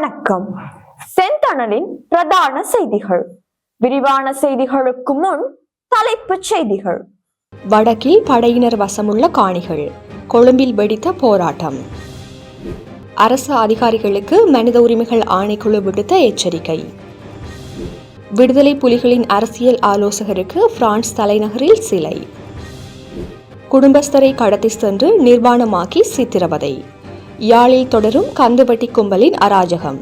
வணக்கம். செந்தணலின் பிரதான செய்திகள். விரிவான செய்திகளுக்கு முன் தலைப்புச் செய்திகள். வடக்கில் படையினர் வசமுள்ள காணிகள். கொழும்பில் வெடித்த போராட்டம். அரசு அதிகாரிகளுக்கு மனித உரிமைகள் ஆணைக்குழு விடுத்த எச்சரிக்கை. விடுதலை புலிகளின் அரசியல் ஆலோசகருக்கு பிரான்ஸ் தலைநகரில் சிலை. குடும்பஸ்தரை கடத்தி சென்று நிர்வாணமாக்கி சித்திரவதை. யாழில் தொடரும் கந்துவட்டி கும்பலின் அராஜகம்.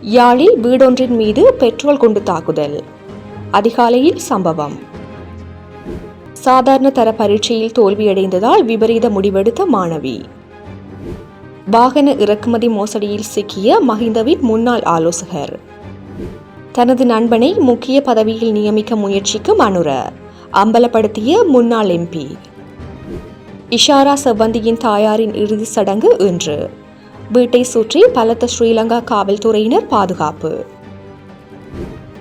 யாழில் வீடொன்றின் மீது பெட்ரோல் குண்டு தாக்குதல். அதிகாலையில் சம்பவம். சாதாரண தர பரீட்சையில் தோல்வியடைந்ததால் விபரீத முடிவெடுத்த மாணவி. வாகன இறக்குமதி மோசடியில் சிக்கிய மஹிந்தவின் முன்னாள் ஆலோசகர். தனது நண்பனை முக்கிய பதவியில் நியமிக்க முயற்சிக்கும் அனுர அம்பலப்படுத்திய முன்னாள் எம்பி. இஷாரா செவ்வந்தியின் தாயாரின் இறுதிச் சடங்கு இன்று. வீட்டை சுற்றி பலத்த ஸ்ரீலங்கா காவல்துறையினர் பாதுகாப்பு.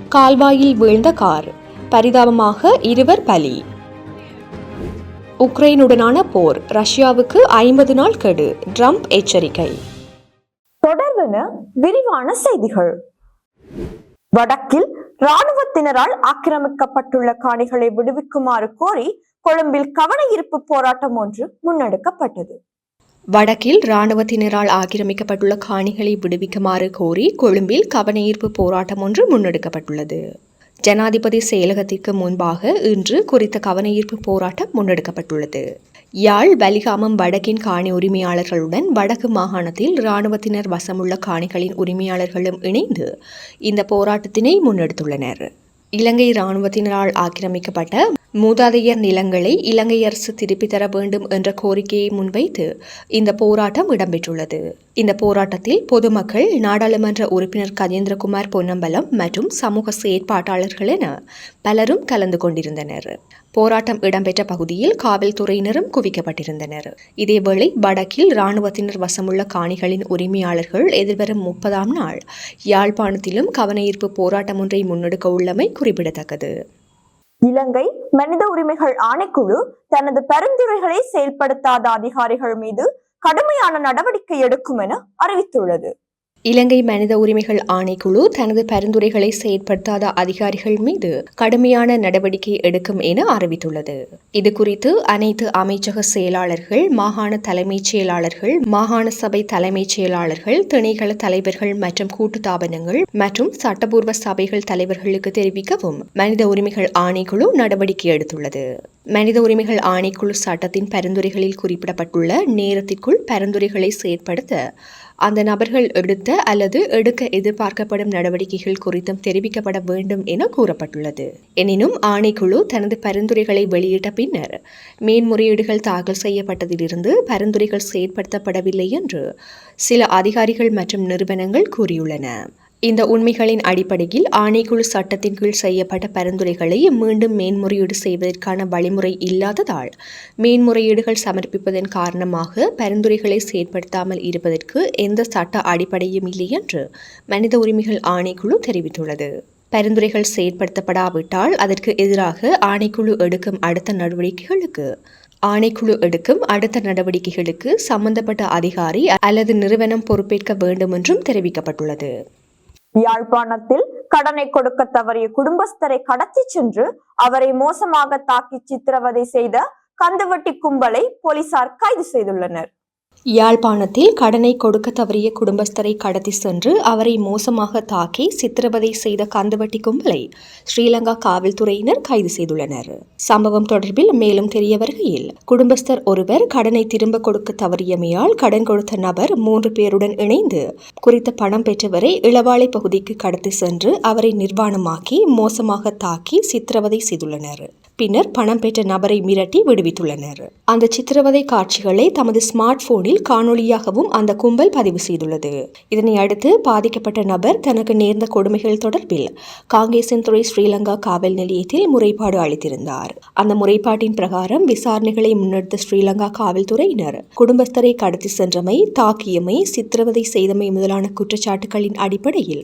கால்வாயில் வீழ்ந்த கார் பரிதாபமாக இருவர் பலி. உக்ரைனுடனான போர் ரஷ்யாவுக்கு ஐம்பது நாள் கெடு ட்ரம்ப் எச்சரிக்கை. தொடர்வன விரிவான செய்திகள். வடக்கில் ராணுவத்தினரால் ஆக்கிரமிக்கப்பட்டுள்ள காணிகளை விடுவிக்குமாறு கோரி கொழும்பில் கவன ஈர்ப்பு போராட்டம் ஒன்று முன்னெடுக்கப்பட்டது. வடக்கில் இராணுவத்தினரால் ஆக்கிரமிக்கப்பட்டுள்ள காணிகளை விடுவிக்குமாறு கோரி கொழும்பில் கவனஈர்ப்பு போராட்டம் ஒன்று முன்னெடுக்கப்பட்டுள்ளது. ஜனாதிபதி செயலகத்திற்கு முன்பாக இன்று குறித்த கவனஈர்ப்பு போராட்டம் முன்னெடுக்கப்பட்டுள்ளது. யாழ் வலிகாமம் வடக்கின் காணி உரிமையாளர்களுடன் வடக்கு மாகாணத்தில் இராணுவத்தினர் வசமுள்ள காணிகளின் உரிமையாளர்களும் இணைந்து இந்த போராட்டத்தினை முன்னெடுத்துள்ளனர். இலங்கை இராணுவத்தினரால் ஆக்கிரமிக்கப்பட்ட மூதாதையர் நிலங்களை இலங்கை அரசு திருப்பித் தர வேண்டும் என்ற கோரிக்கையை முன்வைத்து இந்த போராட்டம் இடம்பெற்றுள்ளது. இந்த போராட்டத்தில் பொதுமக்கள் நாடாளுமன்ற உறுப்பினர் கஜேந்திரகுமார் பொன்னம்பலம் மற்றும் சமூக செயற்பாட்டாளர்கள் என பலரும் கலந்து கொண்டிருந்தனர். போராட்டம் இடம்பெற்ற பகுதியில் காவல்துறையினரும் குவிக்கப்பட்டிருந்தனர். இதேவேளை வடக்கில் இராணுவத்தினர் வசமுள்ள காணிகளின் உரிமையாளர்கள் எதிர்வரும் முப்பதாம் நாள் யாழ்ப்பாணத்திலும் கவனஈர்ப்பு போராட்டம் ஒன்றை முன்னெடுக்க உள்ளமை குறிப்பிடத்தக்கது. இலங்கை மனித உரிமைகள் ஆணைக்குழு தனது பரிந்துரைகளை செயல்படுத்தாத அதிகாரிகள் மீது கடுமையான நடவடிக்கை எடுக்கும் என அறிவித்துள்ளது. இலங்கை மனித உரிமைகள் ஆணைக்குழு தனது பரிந்துரைகளை செயற்படுத்தாத அதிகாரிகள் மீது கடுமையான நடவடிக்கை எடுக்கும் என அறிவித்துள்ளது. இது குறித்து அனைத்து அமைச்சக செயலாளர்கள் மாகாண தலைமைச் செயலாளர்கள் மாகாண சபை தலைமைச் செயலாளர்கள் திணைக்கள தலைவர்கள் மற்றும் கூட்டு தாபனங்கள் மற்றும் சட்டபூர்வ சபைகள் தலைவர்களுக்கு தெரிவிக்கவும் மனித உரிமைகள் ஆணைக்குழு நடவடிக்கை எடுத்துள்ளது. மனித உரிமைகள் ஆணைக்குழு சட்டத்தின் பரிந்துரைகளில் குறிப்பிடப்பட்டுள்ள நேரத்திற்குள் பரிந்துரைகளை செயற்படுத்த அந்த நபர்கள் எடுத்த அல்லது எடுக்க எதிர்பார்க்கப்படும் நடவடிக்கைகள் குறித்தும் தெரிவிக்கப்பட வேண்டும் என கூறப்பட்டுள்ளது. எனினும் ஆணைக்குழு தனது பரிந்துரைகளை வெளியிட்ட பின்னர் மேன்முறையீடுகள் தாக்கல் செய்யப்பட்டதிலிருந்து பரிந்துரைகள் செயற்படுத்தப்படவில்லை என்று சில அதிகாரிகள் மற்றும் நிறுவனங்கள் கூறியுள்ளன. இந்த உண்மைகளின் அடிப்படையில் ஆணைக்குழு சட்டத்தின் கீழ் செய்யப்பட்ட பரிந்துரைகளை மீண்டும் மேன்முறையீடு செய்வதற்கான வழிமுறை இல்லாததால் மேன்முறையீடுகள் சமர்ப்பிப்பதன் காரணமாக பரிந்துரைகளை செயற்படுத்தாமல் இருப்பதற்கு எந்த சட்ட அடிப்படையும் இல்லை என்று மனித உரிமைகள் ஆணைக்குழு தெரிவித்துள்ளது. பரிந்துரைகள் செயற்படுத்தப்படாவிட்டால் அதற்கு எதிராக ஆணைக்குழு எடுக்கும் அடுத்த நடவடிக்கைகளுக்கு ஆணைக்குழு எடுக்கும் அடுத்த நடவடிக்கைகளுக்கு சம்பந்தப்பட்ட அதிகாரி அல்லது நிறுவனம் பொறுப்பேற்க வேண்டும் என்றும் தெரிவிக்கப்பட்டுள்ளது. யாழ்ப்பாணத்தில் கடனை கொடுக்க தவறிய குடும்பஸ்தரை கடத்தி சென்று அவரை மோசமாக தாக்கி சித்திரவதை செய்த கந்துவட்டி கும்பலை போலீசார் கைது செய்துள்ளனர். யாழ்ப்பாணத்தில் கடனை கொடுக்க தவறிய குடும்பஸ்தரை கடத்தி சென்று அவரை மோசமாக தாக்கி சித்திரவதை செய்த கந்துவட்டி கும்பலை ஸ்ரீலங்கா காவல்துறையினர் கைது செய்துள்ளனர். சம்பவம் தொடர்பில் மேலும் தெரிய வருகையில் குடும்பஸ்தர் ஒருவர் கடனை திரும்ப கொடுக்க தவறியமையால் கடன் கொடுத்த நபர் மூன்று பேருடன் இணைந்து குறித்த பணம் பெற்றவரை இளவாலை பகுதிக்கு கடத்தி சென்று அவரை நிர்வாணமாக்கி மோசமாக தாக்கி சித்திரவதை செய்துள்ளனர். பின்னர் பணம் பெற்ற நபரை மிரட்டி விடுவித்துள்ளனர். அந்த சித்திரவதை காட்சிகளை தமது ஸ்மார்ட் போனில் காணொளியாகவும் அந்த கும்பல் பதிவு செய்துள்ளது. இதனை அடுத்து பாதிக்கப்பட்ட நபர் தனக்கு நேர்ந்த கொடுமைகள் தொடர்பில் காங்கேசன்துறை ஸ்ரீலங்கா காவல் நிலையத்தில் முறைப்பாடு அளித்திருந்தார். அந்த முறைப்பாட்டின் பிரகாரம் விசாரணைகளை முன்னெடுத்த ஸ்ரீலங்கா காவல்துறையினர் குடும்பஸ்தரை கடத்தி சென்றமை தாக்கியமை சித்திரவதை செய்தமை முதலான குற்றச்சாட்டுகளின் அடிப்படையில்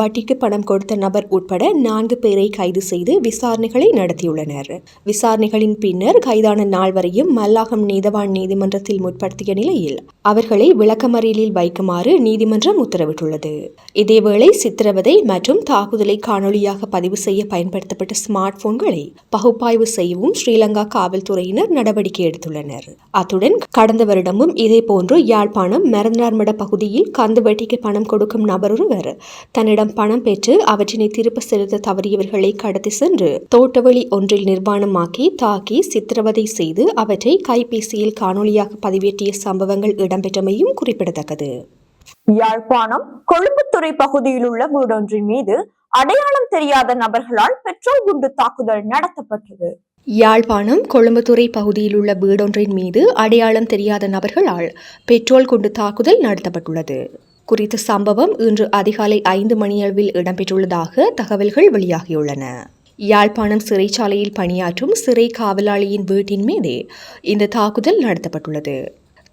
வட்டிக்கு பணம் கொடுத்த நபர் உட்பட நான்கு பேரை கைது செய்து விசாரணைகளை நடத்தியுள்ளனர். விசாரணைகளின் பின்னர் கைதான நால்வரையும் மல்லாகம் நீதவான் நீதிமன்றத்தில் முற்படுத்திய நிலையில் அவர்களை விளக்கமறியலில் வைக்குமாறு நீதிமன்றம் உத்தரவிட்டுள்ளது. இதேவேளை சித்திரவதை மற்றும் தாக்குதலை காணொலியாக பதிவு செய்ய பயன்படுத்தப்பட்ட ஸ்மார்ட் போன்களை பகுப்பாய்வு செய்யவும் ஸ்ரீலங்கா காவல்துறையினர் நடவடிக்கை எடுத்துள்ளனர். அத்துடன் கடந்த வருடமும் இதேபோன்று யாழ்ப்பாணம் மரந்தார்மட பகுதியில் கந்துவட்டிக்கு பணம் கொடுக்கும் நபரொருவர் தன்னிடம் பணம் பெற்று அவற்றினை திருப்ப செலுத்த தவறியவர்களை கடத்தி சென்று தோட்டவழி ஒன்றில் நிர்வாணமாக்கி தாக்கி சித்திரவதை செய்து அவற்றை கைபேசியில் காணொலியாக பதிவேற்றிய சம்பவங்கள் இடம்பெற்றமையும் குறிப்பிடத்தக்கது. யாழ்ப்பாணம் கொழும்புத்துறை பகுதியில் உள்ள வீடொன்றின் மீது அடையாளம் தெரியாத நபர்களால் பெட்ரோல் குண்டு தாக்குதல் நடத்தப்பட்டது. யாழ்ப்பாணம் கொழும்புத்துறை பகுதியில் உள்ள வீடொன்றின் மீது அடையாளம் தெரியாத நபர்களால் பெட்ரோல் குண்டு தாக்குதல் நடத்தப்பட்டுள்ளது. குறித்த சம்பவம் இன்று அதிகாலை ஐந்து மணியளவில் இடம்பெற்றுள்ளதாக தகவல்கள் வெளியாகியுள்ளன. யாழ்ப்பாணம் சிறைச்சாலையில் பணியாற்றும் சிறை காவலாளியின் வீட்டின் மீதே இந்த தாக்குதல் நடத்தப்பட்டுள்ளது.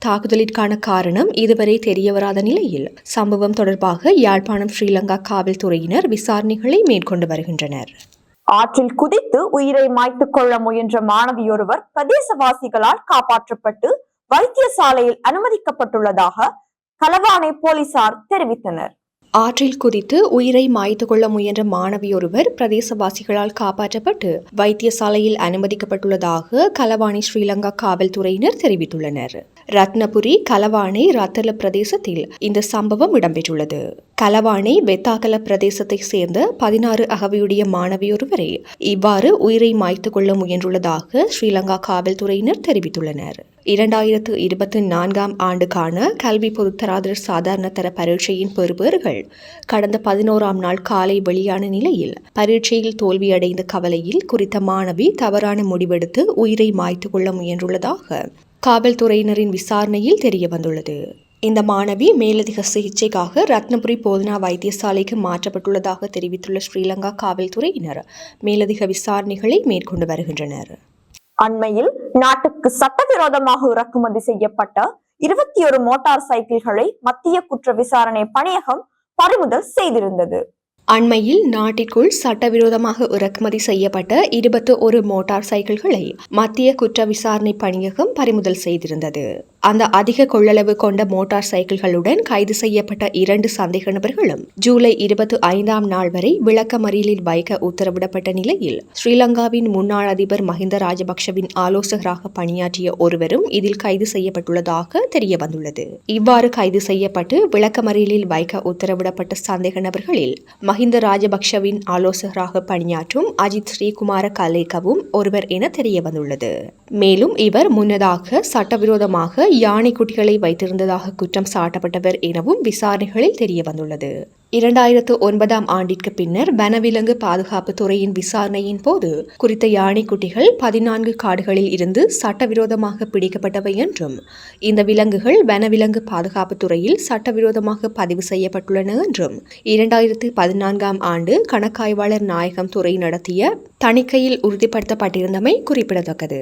தாக்குதலிற்கான காரணம் இதுவரை தெரியவராத நிலையில் சம்பவம் தொடர்பாக யாழ்ப்பாணம் ஸ்ரீலங்கா காவல்துறையினர் விசாரணைகளை மேற்கொண்டு வருகின்றனர். ஆற்றில் குதித்து உயிரை மாய்த்துக் கொள்ள முயன்ற மாணவியொருவர் பிரதேசவாசிகளால் காப்பாற்றப்பட்டு வைத்தியசாலையில் அனுமதிக்கப்பட்டுள்ளதாக கலவானை போலீசார் தெரிவித்தனர். ஆற்றில் குதித்து உயிரை மாய்த்து கொள்ள முயன்ற மாணவியொருவர் பிரதேசவாசிகளால் காப்பாற்றப்பட்டு வைத்தியசாலையில் அனுமதிக்கப்பட்டுள்ளதாக கலவாணி ஸ்ரீலங்கா காவல்துறையினர் தெரிவித்துள்ளனர். ரத்னபுரி கலவாணை ரத்தல பிரதேசத்தில் இந்த சம்பவம் இடம்பெற்றுள்ளது. கலவாணை வெத்தாகல பிரதேசத்தை சேர்ந்த பதினாறு அகவையுடைய மாணவியொருவரை இவ்வாறு உயிரை மாய்த்து கொள்ள முயன்றுள்ளதாக ஸ்ரீலங்கா காவல்துறையினர் தெரிவித்துள்ளனர். இரண்டாயிரத்து இருபத்தி நான்காம் ஆண்டுக்கான கல்வி பொதுத்தராதர சாதாரண தர பரீட்சையின் பெறுபேறுகள் கடந்த பதினோராம் நாள் காலை வெளியான நிலையில் பரீட்சையில் தோல்வியடைந்த கவலையில் குறித்த மாணவி தவறான முடிவெடுத்து உயிரை மாய்த்து கொள்ள முயன்றுள்ளதாக காவல்துறையினரின் விசாரணையில் தெரிய வந்துள்ளது இந்த மாணவி மேலதிக சிகிச்சைக்காக ரத்னபுரி போதனா வைத்தியசாலைக்கு மாற்றப்பட்டுள்ளதாக தெரிவித்துள்ள ஸ்ரீலங்கா காவல்துறையினர் மேலதிக விசாரணைகளை மேற்கொண்டு வருகின்றனர். அண்மையில் நாட்டுக்கு சட்டவிரோதமாக இறக்குமதி செய்யப்பட்ட இருபத்தி ஒரு மோட்டார் சைக்கிள்களை மத்திய குற்ற விசாரணை பணியகம் பறிமுதல் செய்திருந்தது. அண்மையில் நாட்டிற்குள் சட்டவிரோதமாக இறக்குமதி செய்யப்பட்ட இருபத்து ஒரு மோட்டார் சைக்கிள்களை மத்திய குற்ற விசாரணை பணியகம் பறிமுதல் செய்திருந்தது. அந்த அதிக கொள்ளளவு கொண்ட மோட்டார் சைக்கிள்களுடன் கைது செய்யப்பட்ட இரண்டு சந்தேக நபர்களும் ஜூலை இருபத்தி ஐந்தாம் நாள் வரை விளக்கமறியலில் வைக்க உத்தரவிடப்பட்ட நிலையில் ஸ்ரீலங்காவின் முன்னாள் அதிபர் மஹிந்த ராஜபக்ஷவின் ஆலோசகராக பணியாற்றிய ஒருவரும் இதில் கைது செய்யப்பட்டுள்ளதாக தெரிய வந்துள்ளது இவ்வாறு கைது செய்யப்பட்டு விளக்கமறியலில் வைக்க உத்தரவிடப்பட்ட சந்தேக நபர்களில் மஹிந்த ராஜபக்ஷவின் ஆலோசகராக பணியாற்றும் அஜித் ஸ்ரீகுமார கலேகவும் ஒருவர் என தெரிய வந்துள்ளது மேலும் இவர் முன்னதாக சட்டவிரோதமாக யானை குட்டிகளை வைத்திருந்ததாக குற்றம் சாட்டப்பட்டவர் எனவும் விசாரணைகளில் தெரிய வந்துள்ளது இரண்டாயிரத்து ஒன்பதாம் ஆண்டிற்கு பின்னர் வனவிலங்கு பாதுகாப்பு துறையின் விசாரணையின் போது குறித்த யானைக்குட்டிகள் பதினான்கு காடுகளில் இருந்து சட்டவிரோதமாக பிடிக்கப்பட்டவை என்றும் இந்த விலங்குகள் வனவிலங்கு பாதுகாப்பு துறையில் சட்டவிரோதமாக பதிவு செய்யப்பட்டுள்ளன என்றும் இரண்டாயிரத்து பதினான்காம் ஆண்டு கணக்காய்வாளர் நாயகம் துறை நடத்திய தணிக்கையில் உறுதிப்படுத்தப்பட்டிருந்தமை குறிப்பிடத்தக்கது.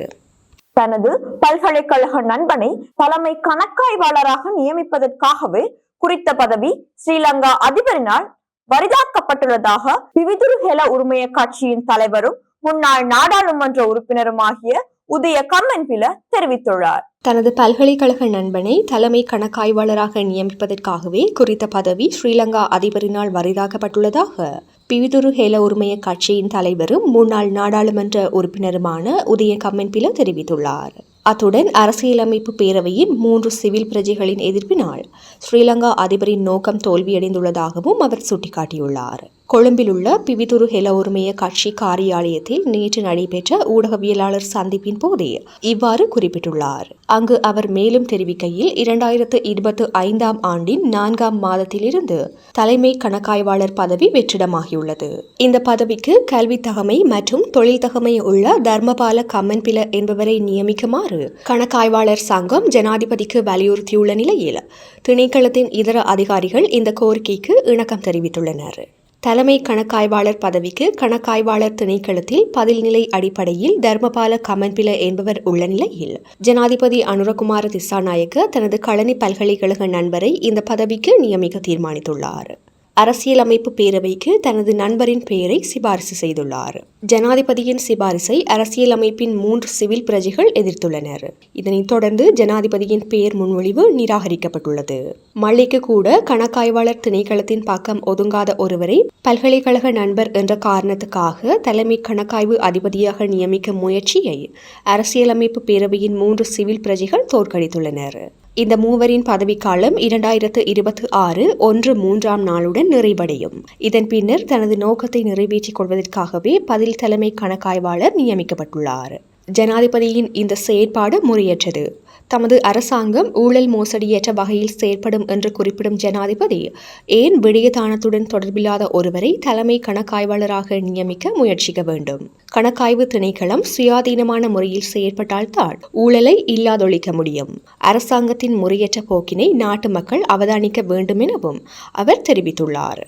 தனது பல்கலைக்கழக நண்பனை தலைமை கணக்காய்வாளராக நியமிப்பதற்காகவே குறித்த பதவி ஸ்ரீலங்கா அதிபரினால் வரிதாக்கப்பட்டுள்ளதாக விவிதுரு ஹெல உரிமைய கட்சியின் தலைவரும் முன்னாள் நாடாளுமன்ற உறுப்பினருமாகிய உதய கம்மன்பில தெரிவித்துள்ளார். தனது பல்கலைக்கழக நண்பனை தலைமை கணக்காய்வாளராக நியமிப்பதற்காகவே குறித்த பதவி ஸ்ரீலங்கா அதிபரினால் வரிதாக்கப்பட்டுள்ளதாக பிவிதுரு ஹேல உரிமைய கட்சியின் தலைவரும் முன்னாள் நாடாளுமன்ற உறுப்பினருமான உதய கம்மன்பில தெரிவித்துள்ளார். அத்துடன் அரசியலமைப்பு பேரவையின் மூன்று சிவில் பிரஜைகளின் எதிர்ப்பினால் ஸ்ரீலங்கா அதிபரின் நோக்கம் தோல்வியடைந்துள்ளதாகவும் அவர் சுட்டிக்காட்டியுள்ளார். கொழும்பில் உள்ள பிவிதுரு ஹெல உரிமைய கட்சி காரியாலயத்தில் நேற்று நடைபெற்ற ஊடகவியலாளர் சந்திப்பின் போதே இவ்வாறு குறிப்பிட்டுள்ளார். அங்கு அவர் மேலும் தெரிவிக்கையில் இரண்டாயிரத்து இருபத்தி ஐந்தாம் ஆண்டின் நான்காம் மாதத்திலிருந்து தலைமை கணக்காய்வாளர் பதவி வெற்றிடமாகியுள்ளது. இந்த பதவிக்கு கல்வி தகமை மற்றும் தொழில் தகமை உள்ள தர்மபால கம்மன்பில என்பவரை நியமிக்குமாறு கணக்காய்வாளர் சங்கம் ஜனாதிபதிக்கு வலியுறுத்தியுள்ள நிலையில் திணைக்களத்தின் இதர அதிகாரிகள் இந்த கோரிக்கைக்கு இணக்கம் தெரிவித்துள்ளனர். தலைமை கணக்காய்வாளர் பதவிக்கு கணக்காய்வாளர் திணைக்களத்தில் பதில்நிலை அடிப்படையில் தர்மபால கமன்பில என்பவர் உள்ள நிலையில். ஜனாதிபதி அனுரகுமார திசாநாயக்க தனது களனி பல்கலைக்கழக நண்பரை இந்த பதவிக்கு நியமிக்க தீர்மானித்துள்ளார். அரசியலமைப்பு பேரவைக்கு தனது நண்பரின் பெயரை சிபாரிசு செய்துள்ளார். ஜனாதிபதியின் சிபாரிசை அரசியலமைப்பின் மூன்று சிவில் பிரஜைகள் எதிர்த்துள்ளனர். இதனைத் தொடர்ந்து ஜனாதிபதியின் பெயர் முன்மொழிவு நிராகரிக்கப்பட்டுள்ளது. மல்லிக்கு கூட கணக்காய்வாளர் திணைக்களத்தின் பக்கம் ஒதுங்காத ஒருவரை பல்கலைக்கழக நண்பர் என்ற காரணத்துக்காக தலைமை கணக்காய்வு அதிபதியாக நியமிக்கும் முயற்சியை அரசியலமைப்பு பேரவையின் மூன்று சிவில் பிரஜைகள் தோற்கடித்துள்ளனர். இந்த மூவரின் பதவிக்காலம் இரண்டாயிரத்து இருபத்தி ஆறு ஒன்று மூன்றாம் நாளுடன் நிறைவடையும். இதன் பின்னர் தனது நோக்கத்தை நிறைவேற்றிக் கொள்வதற்காகவே பதில் தலைமை கணக்காய்வாளர் நியமிக்கப்பட்டுள்ளார். ஜனாதிபதியின் இந்த செயற்பாடு முறையற்றது. தமது அரசாங்கம் ஊழல் மோசடியற்ற வகையில் செயற்படும் என்று குறிப்பிடும் ஜனாதிபதி ஏன் விடயதானத்துடன் தொடர்பில்லாத ஒருவரை தலைமை கணக்காய்வாளராக நியமிக்க முயற்சிக்க வேண்டும்? கணக்காய்வு திணைக்களம் சுயாதீனமான முறையில் செயற்பட்டால்தான் ஊழலை இல்லாதொழிக்க முடியும். அரசாங்கத்தின் முறையற்ற போக்கினை நாட்டு மக்கள் அவதானிக்க வேண்டும் எனவும் அவர் தெரிவித்துள்ளார்.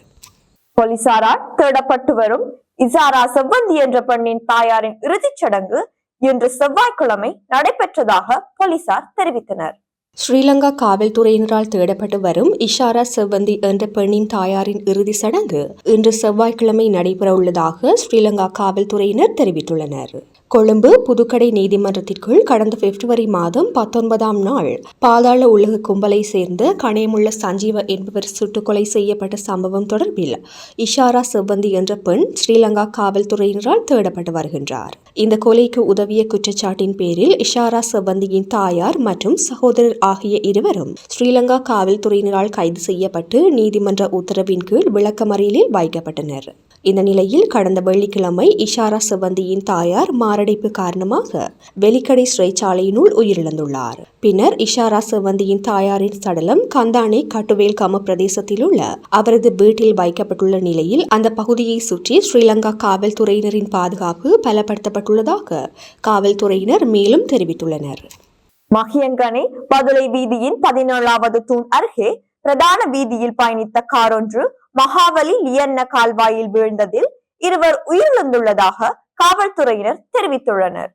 போலீசாரால் தேடப்பட்டு வரும் இசாரா செவ்வந்தி என்ற பெண்ணின் தாயாரின் இறுதிச் சடங்கு இன்று செவ்வாய்க்கிழமை நடைபெற்றதாக போலீசார் தெரிவித்தனர். ஸ்ரீலங்கா காவல்துறையினரால் தேடப்பட்டு வரும் இஷாரா செவ்வந்தி என்ற பெண்ணின் தாயாரின் இறுதி சடங்கு இன்று செவ்வாய்க்கிழமை நடைபெறவுள்ளதாக ஸ்ரீலங்கா காவல்துறையினர் தெரிவித்துள்ளனர். கொழும்பு புதுக்கடை நீதிமன்றத்திற்குள் கடந்த பிப்ரவரி மாதம் பத்தொன்பதாம் நாள் பாதாள உலக கும்பலை சேர்ந்த கணேமுள்ள சஞ்சீவ என்பவர் சுட்டுக்கொலை செய்யப்பட்ட சம்பவம் தொடர்பில் இஷாரா செவ்வந்தி என்ற பெண் ஸ்ரீலங்கா காவல்துறையினரால் தேடப்பட்டு வருகின்றார். இந்த கொலைக்கு உதவிய குற்றச்சாட்டின் பேரில் இஷாரா செவ்வந்தியின் தாயார் மற்றும் சகோதரர் ஆகிய இருவரும் ஸ்ரீலங்கா காவல்துறையினரால் கைது செய்யப்பட்டு நீதிமன்ற உத்தரவின் கீழ் விளக்கமறியலில் வைக்கப்பட்டனர். இந்த நிலையில் கடந்த வெள்ளிக்கிழமை இஷாரா செவ்வந்தியின் தாயார் மாரடைப்பு காரணமாக வெலிக்கடை சிறைச்சாலையினுள் உயிரிழந்துள்ளார். பின்னர் இஷாரா செவ்வந்தியின் தாயாரின் சடலம் கந்தானே கட்டுவேல் கம பிரதேசத்தில் உள்ள அவரது வீட்டில் வைக்கப்பட்டுள்ள நிலையில் அந்த பகுதியை சுற்றி ஸ்ரீலங்கா காவல்துறையினரின் பாதுகாப்பு பலப்படுத்தப்பட்டுள்ளதாக காவல்துறையினர் மேலும் தெரிவித்துள்ளனர். மகியங்கனே பதுளை வீதியின் பதினேழாவது தூண் அருகே பிரதான வீதியில் பயணித்த கார் ஒன்று மகாவலி லியன்ன கால்வாயில் வீழ்ந்ததில் இருவர் உயிரிழந்துள்ளதாக காவல்துறையினர் தெரிவித்துள்ளனர்.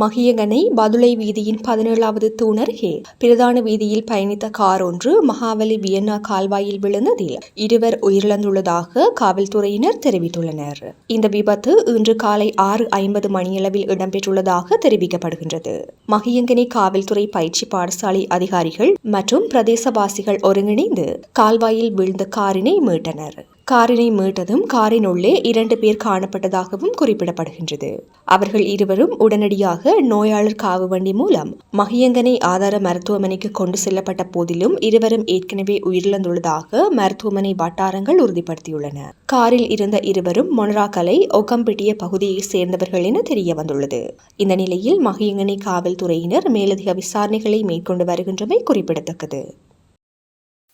மகியங்கனை பதுளை வீதியின் பதினேழாவது தூணர் ஹே. பிரதான வீதியில் பயணித்த கார் ஒன்று மகாவலி வியன்னா கால்வாயில் விழுந்ததில் இருவர் உயிரிழந்துள்ளதாக காவல்துறையினர் தெரிவித்துள்ளனர். இந்த விபத்து இன்று காலை ஆறு ஐம்பது மணியளவில் இடம்பெற்றுள்ளதாக தெரிவிக்கப்படுகின்றது. மகியங்கனை காவல்துறை பயிற்சி பாடசாலை அதிகாரிகள் மற்றும் பிரதேசவாசிகள் ஒருங்கிணைந்து கால்வாயில் வீழ்ந்த காரினை மீட்டனர். காரினை மீட்டதும் காரின் உள்ளே இரண்டு பேர் காணப்பட்டதாகவும் குறிப்பிடப்படுகின்றது. அவர்கள் இருவரும் உடனடியாக நோயாளர் காவு வண்டி மூலம் மகியங்கனை ஆதார மருத்துவமனைக்கு கொண்டு செல்லப்பட்ட போதிலும் இருவரும் ஏற்கனவே உயிரிழந்துள்ளதாக மருத்துவமனை வட்டாரங்கள் உறுதிப்படுத்தியுள்ளன. காரில் இருந்த இருவரும் மொனராக்கலை ஒக்கம்பிட்டிய பகுதியை சேர்ந்தவர்கள் என தெரிய வந்துள்ளது. இந்த நிலையில் மகியங்கனை காவல்துறையினர் மேலதிக விசாரணைகளை மேற்கொண்டு வருகின்றமை குறிப்பிடத்தக்கது.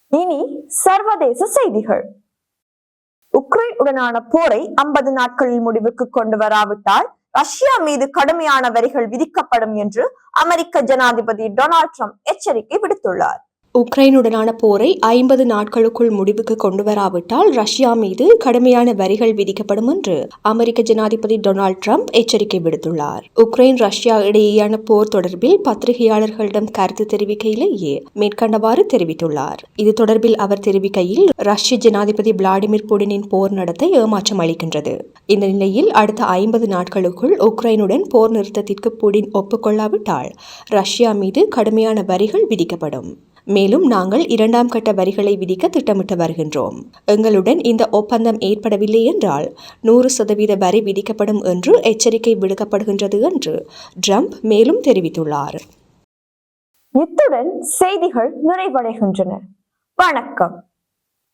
இனி சர்வதேச செய்திகள். உக்ரைன் உடனான போரை ஐம்பது நாட்களில் முடிவுக்கு கொண்டு வராவிட்டால் ரஷ்யா மீது கடுமையான வரிகள் விதிக்கப்படும் என்று அமெரிக்க ஜனாதிபதி டொனால்ட் ட்ரம்ப் எச்சரிக்கை விடுத்துள்ளார். உக்ரைனுடனான போரை ஐம்பது நாட்களுக்குள் முடிவுக்கு கொண்டு வராவிட்டால் ரஷ்யா மீது கடுமையான வரிகள் விதிக்கப்படும் என்று அமெரிக்க ஜனாதிபதி டொனால்ட் ட்ரம்ப் எச்சரிக்கை விடுத்துள்ளார். உக்ரைன் ரஷ்யா இடையேயான போர் தொடர்பில் பத்திரிகையாளர்களிடம் கருத்து தெரிவிக்கையிலேயே மேற்கண்டவாறு தெரிவித்துள்ளார். இது தொடர்பில் அவர் தெரிவிக்கையில் ரஷ்ய ஜனாதிபதி விளாடிமிர் புடினின் போர் நடத்தை ஏமாற்றம் அளிக்கின்றது. இந்த நிலையில் அடுத்த ஐம்பது நாட்களுக்குள் உக்ரைனுடன் போர் நிறுத்தத்திற்கு புடின் ஒப்புக்கொள்ளாவிட்டால் ரஷ்யா மீது கடுமையான வரிகள் விதிக்கப்படும். மேலும் நாங்கள் இரண்டாம் கட்ட வரிகளை விதிக்க திட்டமிட்டு வருகின்றோம். எங்களுடன் இந்த ஒப்பந்தம் ஏற்படவில்லை என்றால் நூறு சதவீத வரி விதிக்கப்படும் என்று எச்சரிக்கை விடுக்கப்படுகின்றது என்று ட்ரம்ப் மேலும் தெரிவித்துள்ளார். இத்துடன் செய்திகள் நிறைவடைகின்றன. வணக்கம்.